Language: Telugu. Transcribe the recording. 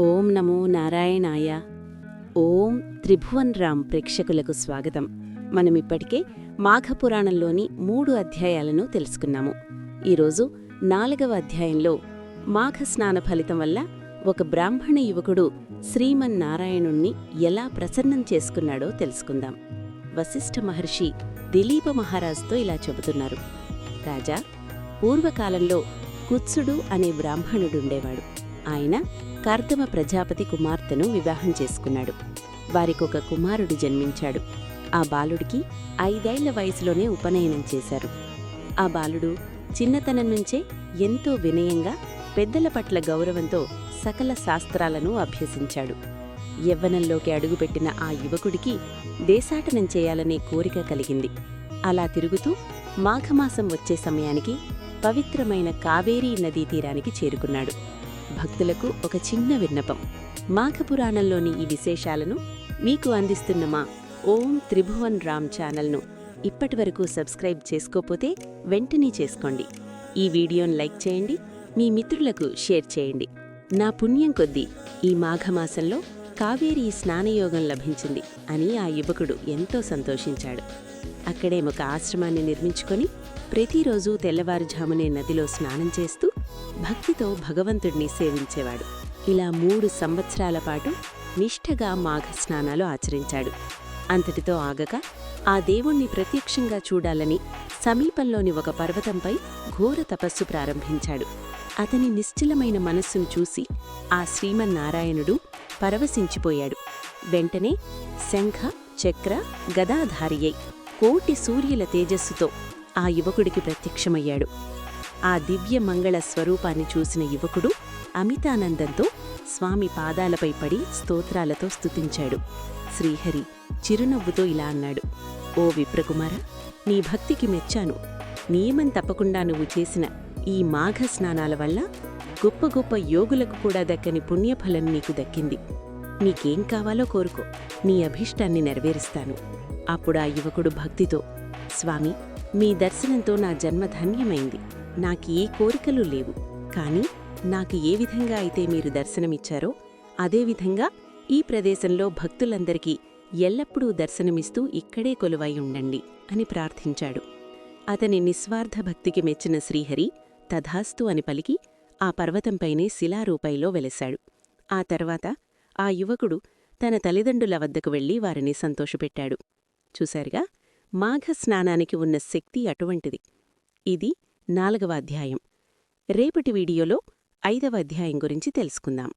ఓం నమో నారాయణాయ. ఓం త్రిభువన్ రామ్ ప్రేక్షకులకు స్వాగతం. మనమిప్పటికే మాఘపురాణంలోని మూడు అధ్యాయాలను తెలుసుకున్నాము. ఈరోజు నాలుగవ అధ్యాయంలో మాఘ స్నాన ఫలితం వల్ల ఒక బ్రాహ్మణ యువకుడు శ్రీమన్నారాయణుణ్ణి ఎలా ప్రసన్నం చేసుకున్నాడో తెలుసుకుందాం. వశిష్ఠ మహర్షి దిలీప మహారాజుతో ఇలా చెబుతున్నారు. రాజా పూర్వకాలంలో కుత్సుడు అనే బ్రాహ్మణుడుండేవాడు ఆయన కార్దమ ప్రజాపతి కుమార్తెను వివాహం చేసుకున్నాడు. వారికొక కుమారుడు జన్మించాడు. ఆ బాలుడికి ఐదేళ్ళ వయసులోనే ఉపనయనం చేశారు. ఆ బాలుడు చిన్నతనం నుంచే ఎంతో వినయంగా పెద్దల పట్ల గౌరవంతో సకల శాస్త్రాలను అభ్యసించాడు. యవ్వనంలోకి అడుగుపెట్టిన ఆ యువకుడికి దేశాటనం చేయాలనే కోరిక కలిగింది. అలా తిరుగుతూ మాఘమాసం వచ్చే సమయానికి పవిత్రమైన కావేరీ నదీ తీరానికి చేరుకున్నాడు. భక్తులకు ఒక చిన్న విన్నపం. మాఘపురాణంలోని ఈ విశేషాలను మీకు అందిస్తున్న మా ఓం త్రిభువన్ రామ్ ఛానల్ను ఇప్పటివరకు సబ్స్క్రైబ్ చేసుకోపోతే వెంటనే చేసుకోండి. ఈ వీడియోను లైక్ చేయండి మీ మిత్రులకు షేర్ చేయండి. నా పుణ్యం కొద్దీ ఈ మాఘమాసంలో కావేరీ స్నానయోగం లభించింది అని ఆ యువకుడు ఎంతో సంతోషించాడు. అక్కడే ఒక ఆశ్రమాన్ని నిర్మించుకొని ప్రతిరోజూ తెల్లవారుజామునే నదిలో స్నానం చేస్తూ భక్తితో భగవంతుడిని సేవించేవాడు. ఇలా మూడు సంవత్సరాల పాటు నిష్ఠగా మాఘ స్నానాలు ఆచరించాడు. అంతటితో ఆగక ఆ దేవుణ్ణి ప్రత్యక్షంగా చూడాలని సమీపంలోని ఒక పర్వతంపై ఘోర తపస్సు ప్రారంభించాడు. అతని నిశ్చలమైన మనస్సును చూసి ఆ శ్రీమన్నారాయణుడు పరవశించిపోయాడు. వెంటనే శంఖ చక్ర గదాధారియై కోటి సూర్యుల తేజస్సుతో ఆ యువకుడికి ప్రత్యక్షమయ్యాడు. ఆ దివ్య మంగళ స్వరూపాన్ని చూసిన యువకుడు అమితానందంతో స్వామి పాదాలపై పడి స్తోత్రాలతో స్తుతించాడు. శ్రీహరి చిరునవ్వుతో ఇలా అన్నాడు. ఓ విప్రకుమార నీ భక్తికి మెచ్చాను. నియమం తప్పకుండా నువ్వు చేసిన ఈ మాఘ స్నానాల వల్ల గొప్ప గొప్ప యోగులకు కూడా దక్కని పుణ్యఫలం నీకు దక్కింది. నీకేం కావాలో కోరుకో. నీ అభీష్టాన్ని నెరవేరుస్తాను. అప్పుడు ఆ యువకుడు భక్తితో స్వామి మీ దర్శనంతో నా జన్మ ధన్యమైంది. నాకు ఏ కోరికలు లేవు. కాని నాకు ఏ విధంగా అయితే మీరు దర్శనమిచ్చారో అదేవిధంగా ఈ ప్రదేశంలో భక్తులందరికీ ఎల్లప్పుడూ దర్శనమిస్తూ ఇక్కడే కొలువై ఉండండి అని ప్రార్థించాడు. అతని నిస్వార్థ భక్తికి మెచ్చిన శ్రీహరి తథాస్తు అని పలికి ఆ పర్వతంపైనే శిలారూపైలో వెలశాడు. ఆ తర్వాత ఆ యువకుడు తన తల్లిదండ్రుల వద్దకు వెళ్ళి వారిని సంతోషపెట్టాడు. చూశారుగా మాఘ స్నానానికి ఉన్న శక్తి అటువంటిది. ఇది నాలుగవ అధ్యాయం. రేపటి వీడియోలో ఐదవ అధ్యాయం గురించి తెలుసుకుందాం.